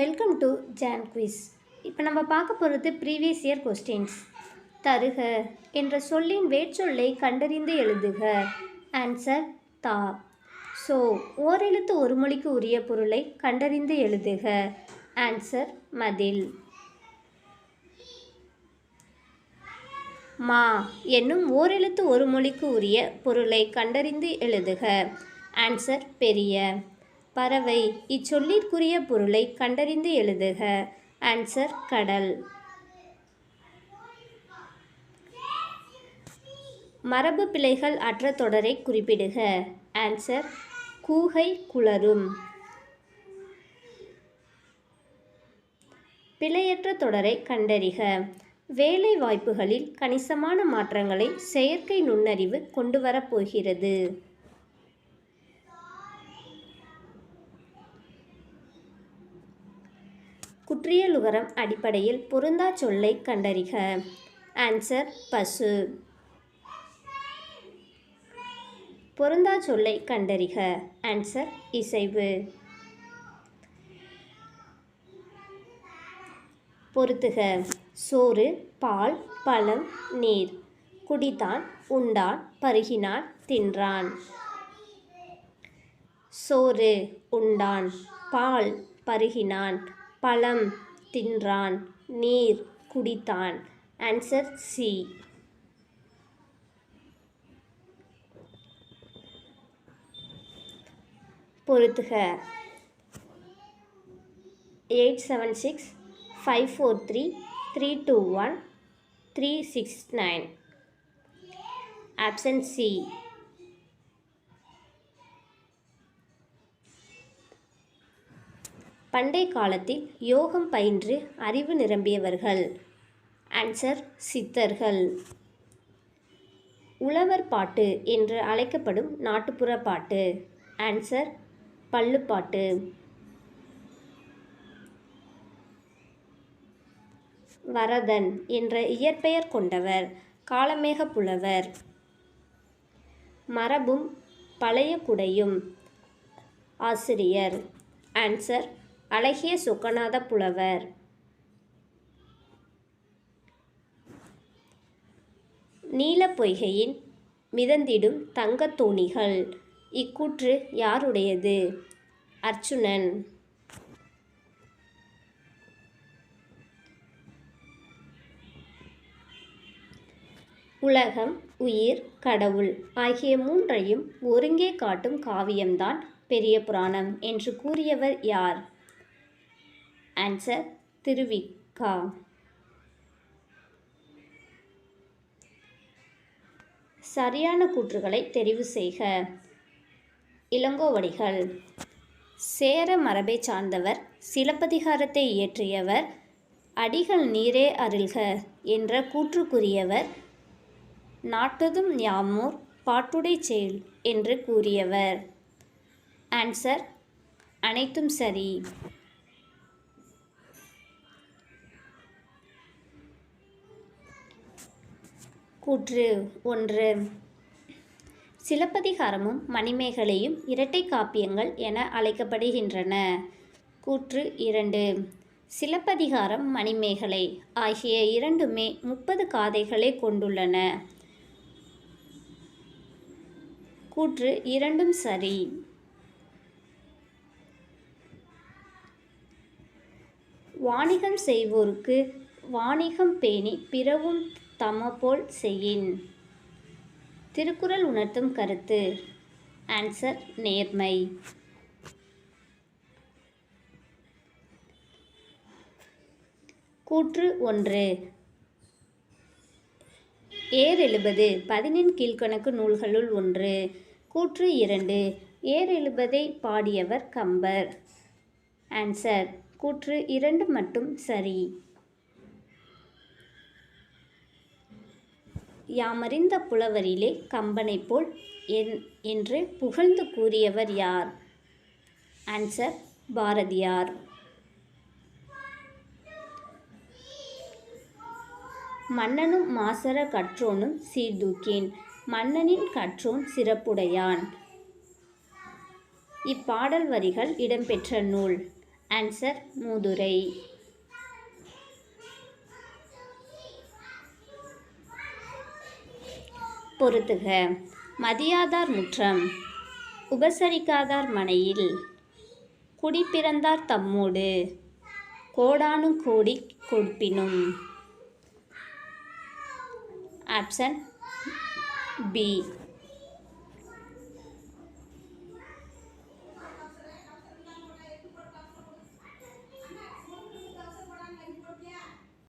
Welcome to John quiz இப்போ நம்ம பார்க்க போகிறது ப்ரீவியஸ் இயர் கொஸ்டின்ஸ் தருக என்ற சொல்லின் வேர்ச்சொல்லை கண்டறிந்து எழுதுக. ஆன்சர் தா. ஸோ ஓரெழுத்து ஒரு மொழிக்கு உரிய பொருளை கண்டறிந்து எழுதுக. ஆன்சர் மதில். மா என்னும் ஓரெழுத்து ஒரு மொழிக்கு உரிய பொருளை கண்டறிந்து எழுதுக. ஆன்சர் பெரிய. பறவை இச்சொல்லிற்குரிய பொருளை கண்டறிந்து எழுதுக. ஆன்சர் கடல். மரபு பிழைகள் அற்ற தொடரை குறிப்பிடுக. ஆன்சர் கூகை குளரும். பிழையற்ற தொடரை கண்டறிக. வேலை வாய்ப்புகளில் கணிசமான மாற்றங்களை செயற்கை நுண்ணறிவு கொண்டு வரப்போகிறது. குற்றியலுகரம் அடிப்படையில் பொருந்தா சொல்லை கண்டறிக. ஆன்சர் பசு. பொருந்தா சொல்லை கண்டறிக. ஆன்சர் இசைவு. பொருத்துக. சோறு பால் பழம் நீர். குடித்தான் உண்டான் பருகினான் தின்றான். சோறு உண்டான் பால் பருகினான். பழம் தின்றான் நீர் குடித்தான். ஆன்சர் சி பொருத்துக. Eight seven six five four three three two one three six nine. Option C பண்டை காலத்தில் யோகம் பயின்று அறிவு நிரம்பியவர்கள். ஆன்சர் சித்தர்கள். உழவர் பாட்டு என்று அழைக்கப்படும் நாட்டுப்புற பாட்டு. ஆன்சர் பள்ளுப்பாட்டு. வரதன் என்ற இயற்பெயர் கொண்டவர் காலமேக புலவர். மரபும் பழைய குடையும் ஆசிரியர். ஆன்சர் அழகிய சுக்கநாத புலவர். நீல பொய்கையின் மிதந்திடும் தங்கத் தோணிகள். இக்கூற்று யாருடையது? அர்ச்சுனன் உலகம் உயிர் கடவுள் ஆகிய மூன்றையும் ஒருங்கே காட்டும் காவியம்தான் பெரிய புராணம் என்று கூறியவர் யார்? ஆன்சர் திருவிக்கா சரியான கூற்றுகளை தெரிவு செய்க. இளங்கோவடிகள். சேர மரபை சார்ந்தவர் சிலப்பதிகாரத்தை இயற்றியவர் அடிகள் நீரே அருள்க என்ற கூற்றுக்குரியவர் நாட்டதும் யாமோர் பாட்டுடை செயல் என்று கூறியவர். ஆன்சர் அனைத்தும் சரி. கூற்று ஒன்று. சிலப்பதிகாரமும் மணிமேகலையும் இரட்டை காப்பியங்கள் என அழைக்கப்படுகின்றன. கூற்று இரண்டு. சிலப்பதிகாரம் மணிமேகலை ஆகிய இரண்டுமே முப்பது காதைகளை கொண்டுள்ளன. கூற்று இரண்டும் சரி. வாணிகம் செய்வோருக்கு வாணிகம் பேணி பிறவும் தமபோல் செய்யின். திருக்குறள் உணர்த்தும் கருத்து. ஆன்சர் நேர்மை. கூற்று ஒன்று. ஏர் எழுபது பதினெண் கீழ்கணக்கு நூல்களுள் ஒன்று. கூற்று இரண்டு ஏர் எழுபதை பாடியவர் கம்பர். ஆன்சர் கூற்று இரண்டு மட்டும் சரி. யாமறிந்த புலவரிலே கம்பனைப் போல் என் என்று புகழ்ந்து கூறியவர் யார்? ஆன்சர் பாரதியார். மன்னனும் மாசர கற்றோனும் சீர்தூக்கேன். மன்னனின் கற்றோன் சிறப்புடையான். இப்பாடல் வரிகள் இடம்பெற்ற நூல். ஆன்சர் மூதுரை. பொருத்துக மதியாதார் முற்றம். உபசரிக்காதார் மனையில். குடிப்பிறந்தார் தம்மோடு. கோடானும் கோடி கொடுப்பினும். Option B